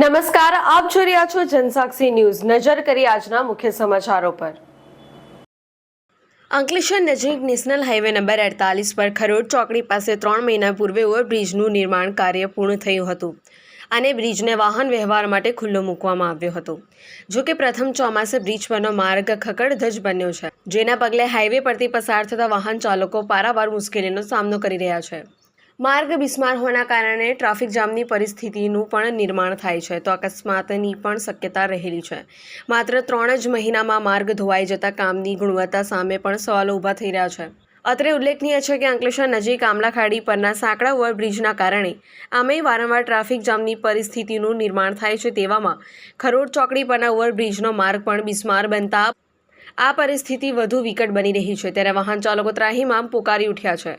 નમસ્કાર, આપ જોઈ રહ્યા છો જનસાક્ષી ન્યૂઝ. નજર કરી આજના મુખ્ય સમાચારો પર. અંકલેશ્વર નજીક નેશનલ હાઈવે નંબર અડતાલીસ પર ખરોડ ચોકડી પાસે ત્રણ મહિના પૂર્વે ઓવરબ્રિજનું નિર્માણ કાર્ય પૂર્ણ થયું હતું અને બ્રિજને વાહન વ્યવહાર માટે ખુલ્લો મૂકવામાં આવ્યો હતો. જો કે પ્રથમ ચોમાસે બ્રિજ પરનો માર્ગ ખકડધજ બન્યો છે. જેના પગલે હાઈવે પરથી પસાર થતા વાહન ચાલકો પારાવાર મુશ્કેલીનો સામનો કરી રહ્યા છે. માર્ગ બિસ્માર હોવાના કારણે ટ્રાફિક જામની પરિસ્થિતિનું પણ નિર્માણ થાય છે. તો અકસ્માતની પણ શક્યતા રહેલી છે. માત્ર ત્રણ જ મહિનામાં માર્ગ ધોવાઈ જતા કામની ગુણવત્તા સામે પણ સવાલો ઊભા થઈ રહ્યા છે. અત્રે ઉલ્લેખનીય છે કે અંકલેશ્વર નજીક આમલાખાડી પરના સાંકડા ઓવરબ્રિજના કારણે આમેય વારંવાર ટ્રાફિક જામની પરિસ્થિતિનું નિર્માણ થાય છે તેવામાં ખરોડ ચોકડી પરના ઓવરબ્રિજનો માર્ગ પણ બિસ્માર બનતા આ પરિસ્થિતિ વધુ વિકટ બની રહી છે. ત્યારે વાહન ચાલકો ત્રાહીમામ પોકારી ઉઠ્યા છે.